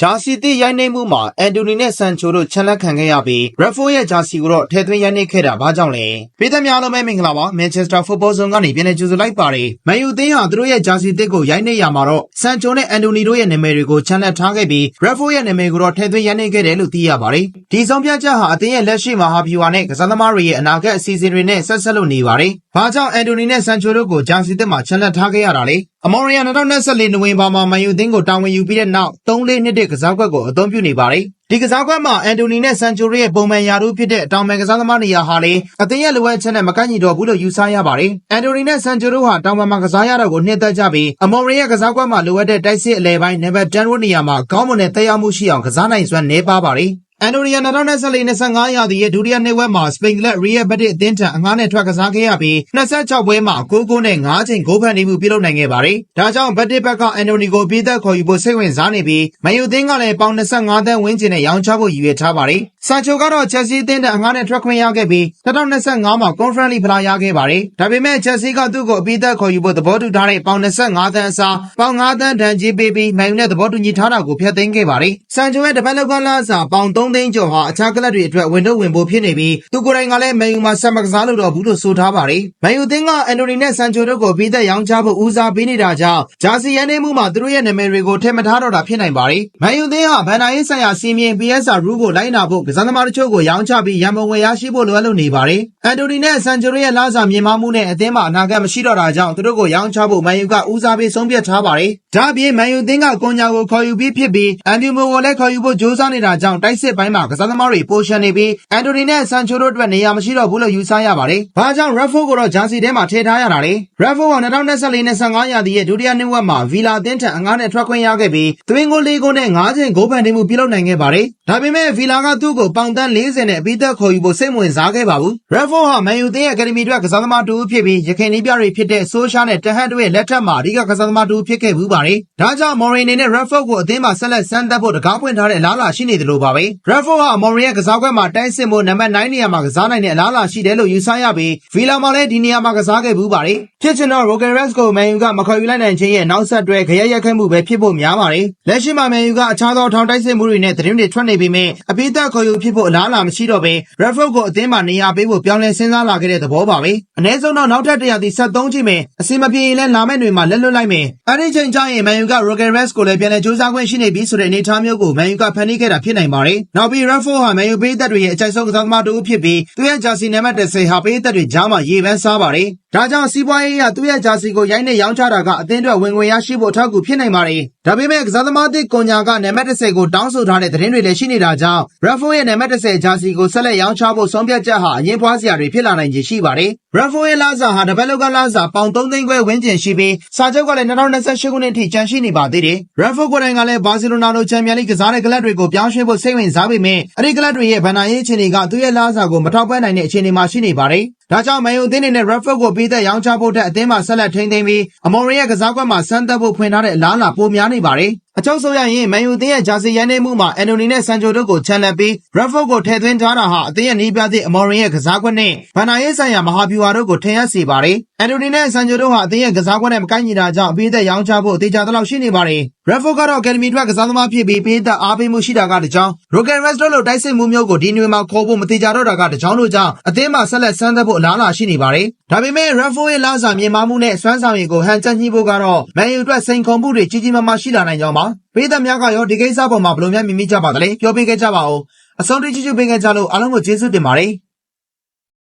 ဂျာစီတိရိုက်နှိမ့်မှုမှာအန်တိုနီနဲ့ဆန်ချိုတို့ချန်လက်ခံခဲ့ရပြီးရက်ဖိုရဲ့ဂျာစီကိုတော့ထည့်သွင်းရိုက်နှိမ့်ခဲ့တာဘာကြောင့်လဲပြည်သက်များအားလုံးပဲမင်္ဂလာပါမန်ချက်စတာဖုတ်ဘောဇုံကနေပြန်လည်ကြိုဆိုလိုက်ပါတယ်မန်ယူသင်းဟာသူတို့ရဲ့ဂျာစီတစ်ကိုရိုက်နှိမ့်ရမှာတော့ဆန်ချိုနဲ့အန်တိုနီတို့ရဲ့နာမည်တွေကိုချန်လက်ထားခဲ့ပြီးရက်ဖိုရဲ့နာမည်ကိုတော့ထည့်သွင်းရိုက်နှိမ့်ခဲ့တယ်လို့သိရပါတယ်ဒီဆုံးဖြတ်ချက်ဟာအသင်းရဲ့လက်ရှိမဟာဗျူဟာနဲ့ကစားသမားတွေရဲ့အနာဂတ်အစီအစဉ်တွေနဲ့ဆက်ဆက်လို့နေပါတယ် ဘာကြောင့်အန်တိုနီနဲ့ဆန်ချိုတို့ကိုဂျာစီတစ်မှာချန်လက်ထားခဲ့ရတာလဲအမော်ရီယာ2024နိုဝင်ဘာမှာမန်ယူသင်းကိုတာဝန်ယူပြီးတဲ့နောက်3-4နှစ်တဲ့ကစားကွက်ကိုအသုံးပြုနေပါတယ်။ဒီကစားကွက်မှာအန်တိုနီနဲ့ဆန်ချိုရဲ့ပုံမှန်ယာတို့ဖြစ်တဲ့တောင်ပန်ကစားသမားနေရာဟာလေအသင်းရဲ့လိုအပ်ချက်နဲ့မကန့်ညီတော့ဘူးလို့ယူဆရပါတယ်။အန်တိုနီနဲ့ဆန်ချိုတို့ဟာတောင်ပန်မှာကစားရတော့ကိုနှစ်သက်ကြပြီးအမော်ရီယာကစားကွက်မှာလိုအပ်တဲ့တိုက်စစ်အလဲပိုင်းနံပါတ်10ဝန်းနေရာမှာကောင်းမွန်တဲ့သက်ရောက်မှုရှိအောင်ကစားနိုင်စွမ်းနေပါပါတယ်။ အန်တိုနီယာ2024-25ရာသီရဲ့ဒုတိယနှစ်ဝက်မှာစပိန်ကလပ်ရီယယ်ဘက်တစ်အသင်းထံအငှားနဲ့ထွက်ကစားခဲ့ရပြီး26ပွဲမှာ9ဂိုးနဲ့5ချိန်ဂိုးဖန်တီးမှုပြုလုပ်နိုင်ခဲ့ပါတယ်။ဒါကြောင့်ဘက်တစ်ဘက်ကအန်တိုနီကိုပြည်သက်ခေါ်ယူဖို့စိတ်ဝင်စားနေပြီးမန်ယူသင်းကလည်းပေါင်25သန်းဝန်းကျင်နဲ့ရောင်းချဖို့ရည်ရွယ်ထားပါတယ်။ဆန်ချိုကတော့ချက်စီအသင်းထံအငှားနဲ့ထွက်ခွင့်ရခဲ့ပြီး2025မှာကွန်ဖရင့်လိဖလားရခဲ့ပါတယ်။ဒါပေမဲ့ချက်စီကသူ့ကိုအပြည်သက်ခေါ်ယူဖို့သဘောတူထားတဲ့ပေါင်25သန်းအစားပေါင်5သန်းဒဏ်ကြေးပေးပြီးမန်ယူနဲ့သဘောတူညီထားတာကိုဖျက်သိမ်းခဲ့ပါတယ်။ဆန်ချိုရဲ့တပတ်လောက်ကလာစာပေါင်3သိန်းကျော်ဟာအခြားကလပ်တွေအတွက်ဝင်တော့ဝင်ဖို့ဖြစ်နေပြီးသူကိုယ်တိုင်ကလည်းမန်ယူမှာဆက်မကစားလို့တော့ဘူးလို့ဆိုထားပါတယ်။မန်ယူသင်းကအန်တိုနီနဲ့ဆန်ချိုတို့ကိုပြီးသက်ရောင်းချဖို့ဦးစားပေးနေတာကြောင့်ဂျာစီရန်နေမှုမှာသူတို့ရဲ့နာမည်တွေကိုထည့်မထားတော့တာဖြစ်နိုင်ပါတယ်။မန်ယူသင်းဟာဗန်နာရေးဆိုင်ရာစီမင်း PSR rule ကိုလိုက်နာဖို့ကစားသမားတချို့ကိုရောင်းချပြီးရန်ပုံငွေရရှိဖို့လိုအပ်လို့နေပါတယ်။အန်တိုနီနဲ့ဆန်ချိုတို့ရဲ့လာစာမြင်မမှုနဲ့အသင်းမှာအနာဂတ်မရှိတော့တာကြောင့်သူတို့ကိုရောင်းချဖို့မန်ယူကဦးစားပေးဆုံးဖြတ်ထားပါတယ်။ ဒါ့အပြင်မန်ယူသင်းကကွန်ညာကိုခေါ်ယူပြီးဖြစ်ပြီးအန်ဒီမိုကိုလည်းခေါ်ယူဖို့ကြိုးစားနေတာကြောင့်တိုက်စစ်ပိုင်းမှာကစားသမားတွေပိုရှန်နေပြီးအန်တိုနီနဲ့ဆန်ချိုတို့အတွက်နေရာမရှိတော့ဘူးလို့ယူဆရပါတယ်။ဘာကြောင့်ရက်ဖိုကိုတော့ဂျာစီထဲမှာထည့်ထားရတာလဲ။ရက်ဖိုက2024-25ရာသီရဲ့ဒုတိယနှစ်ဝက်မှာဗီလာအသင်းထံအငှားနဲ့ထွက်ခွင့်ရခဲ့ပြီးသွင်းကိုလေးကိုနဲ့၅ချိန်ဂိုးဖန်တီးမှုပြုလုပ်နိုင်ခဲ့ပါတယ်။ဒါပေမဲ့ဗီလာကသူ့ကိုပေါင်တန်း40နဲ့အပြီးသက်ခေါ်ယူဖို့စိတ်ဝင်စားခဲ့ပါဘူး။ရက်ဖိုဟာမန်ယူသင်းရဲ့အကယ်ဒမီအတွက်ကစားသမားတူဖြစ်ပြီးရခိုင်နီးပြတွေဖြစ်တဲ့ဆိုရှာနဲ့တဟန်တို့ရဲ့လက်ထက်မှာအဓိကကစားသမားတူဖြစ်ခဲ့ဘူးပါတယ်။ဒါကြောင့်မော်ရီနေနဲ့ရက်ဖိုကိုအသင်းမှာဆက်လက်ဆန်းသက်ဖို့တကားပွင့်ထားတဲ့အလားအလာရှိနေတယ်လို့ပါပဲ။ရက်ဖိုဟာမော်ရီရဲ့ကစားကွက်မှာတိုက်စစ်မှုနံပါတ်9နေရာမှာကစားနိုင်တဲ့အလားအလာရှိတယ်လို့ယူဆရပြီးဗီလာမှာလည်းဒီနေရာမှာကစားခဲ့ဘူးပါတယ်။ဖြစ်ချင်တော့ Roger Reds ကိုမန်ယူကမခေါ်ယူလိုက်နိုင်ခြင်းရဲ့နောက်ဆက်တွဲခရက်ရက်ခတ်မှုပဲဖြစ်ဖို့များပါတယ်။လက်ရှိမှာမန်ယူကအခြားသောထောင်တိုက်စစ်မှုတွေနဲ့သတင်းတွေထွက်နေပေမဲ့အပိသက်ခေါ်ယူဖြစ်ဖို့အလားအလာမရှိတော့ဘဲ Redford ကိုအသင်းမှာနေရာပေးဖို့ပြောင်းလဲစဉ်းစားလာခဲ့တဲ့သဘောပါပဲ။အနည်းဆုံးတော့နောက်ထပ်တရာသီ73ချိန်မယ်အစီမပြေရင်လည်းလာမယ့်တွေမှာလက်လွတ်လိုက်မယ်။အဲဒီချိန်ကျရင်မန်ယူက Roger Reds ကိုလည်းပြန်လည်စူးစမ်းခွင့်ရှိနေပြီဆိုတဲ့အနေအထားမျိုးကိုမန်ယူကဖန်တီးခဲ့တာဖြစ်နိုင်ပါတယ်။နောက်ပြီး Redford ဟာမန်ယူပေးသက်တွေရဲ့အကြိုက်ဆုံးကစားသမားတူဖြစ်ပြီးသူ့ရဲ့ဂျာစီနံပါတ်30ဟာပေးသက်တွေကြားမှာရေပန်းစားပါတယ်။ဒါကြောင့်စီးပွားရေးအရသူ့ရဲ့ဂျာစီကိုရိုင်းနဲ့ရောင်းချတာကအသင်းအတွက်ဝင်ငွေရရှိဖို့အထောက်အကူဖြစ်နိုင်ပါတယ်။ဒါပေမဲ့ကစားသမားသစ်ကွန်ညာကနံပါတ်30ကိုတောင်းဆိုထားတဲ့သတင်းတွေလည်းရှိနေတာကြောင့် Redford ရဲ့နံပါတ်30ဂျာစီကိုဆက်လက်ရောင်းချဖို့ဆုံးဖြတ်ချက်ဟာအရင်ဖွားစရာတွေဖြစ်လာနိုင်ခြေရှိပါတယ်။ Redford ရဲ့လာစာဟာတပတ်လောက်ကလာစာပေါင်3သိန်းခွဲဝန်းကျင်ရှိပြီးစာချုပ်ကလည်း2028ခုနှစ်အထိကျန်ရှိနေပါသေးတယ်။ Redford ကိုယ်တိုင်ကလည်းဘာစီလိုနာလိုချန်ပီယံလိကစားတဲ့ကလပ်တွေကိုပြောင်းရွှေ့ဖို့စိတ်ဝင်စားပေမဲ့အဲဒီကလပ်တွေရဲ့ဗန်နာရေးအခြေအနေကသူ့ရဲ့လာစာကိုမထောက်ပံ့နိုင်တဲ့အခြေအနေမှာရှိနေပါတယ်။ဒါကြောင့်မန်ယူအသင်းအနေနဲ့ Redford ကိုပေးသက်ရောင်းချဖို့တဲ့အသင်းမှာဆက်လက်ထိန်းသိမ်းပြီးအမော်ရီရဲ့ကစားကွက်မှာစမ်းသပ်ဖို့ဖွင့်ထားတဲ့အလားအလာပိုများနေပါတယ်။ အချုပ်ဆိုရရင်မန်ယူအသင်းရဲ့ဂျာစီရန်နေမှုမှာအန်တိုနီနဲ့ဆန်ချိုတို့ကိုချန်လက်ပြီး Redford ကိုထည့်သွင်းထားတာဟာအသင်းရဲ့နီးပြသည့်အမော်ရီရဲ့ကစားကွက်နဲ့ဗန်နာရေးဆိုင်ရာမဟာဗျူဟာတို့ကိုထင်ရစေပါတယ်။အန်တိုနီနဲ့ဆန်ချိုတို့ဟာ အသင်းရဲ့ကစားကွက်နဲ့ မကိုက်ညီတာကြောင့်အပေးသက်ရောင်းချဖို့အသေးချာသလောက် ရှိနေပါတယ်။ Redford ကတော့ Academy ထွက်ကစားသမားဖြစ်ပြီးပေးသက်အားပေးမှုရှိတာကတကြောင် Rogan Rest တို့လို တိုက်စစ်မှုမျိုးကို ဒီနွေမှာခေါ်ဖို့ မသေးကြတော့တာကတကြောင်တို့ကြောင့် အသင်းမှာ ဆက်လက်ဆန်းသက်ဖို့ အလားအလာရှိနေပါတယ်။ဒါပေမဲ့ Redford ရဲ့လာစာမြင်မာမှုနဲ့ စွမ်းဆောင်ရည်ကို ဟန်ချက်ညှိဖို့ကတော့ မန်ယူအတွက် စိန်ခေါ်မှုတွေ ကြီးကြီးမားမား ရှိလာနိုင်ကြောင်းပါ။ပေးသက်များကရော ဒီကိစ္စပေါ်မှာဘယ်လိုများ မြင်မိကြပါသလဲ ပြောပြခဲ့ကြပါဦး။အဆုံးထိ ကြည့်ကြပေးခဲ့ကြလို့ အားလုံးကို ကျေးဇူးတင်ပါတယ်။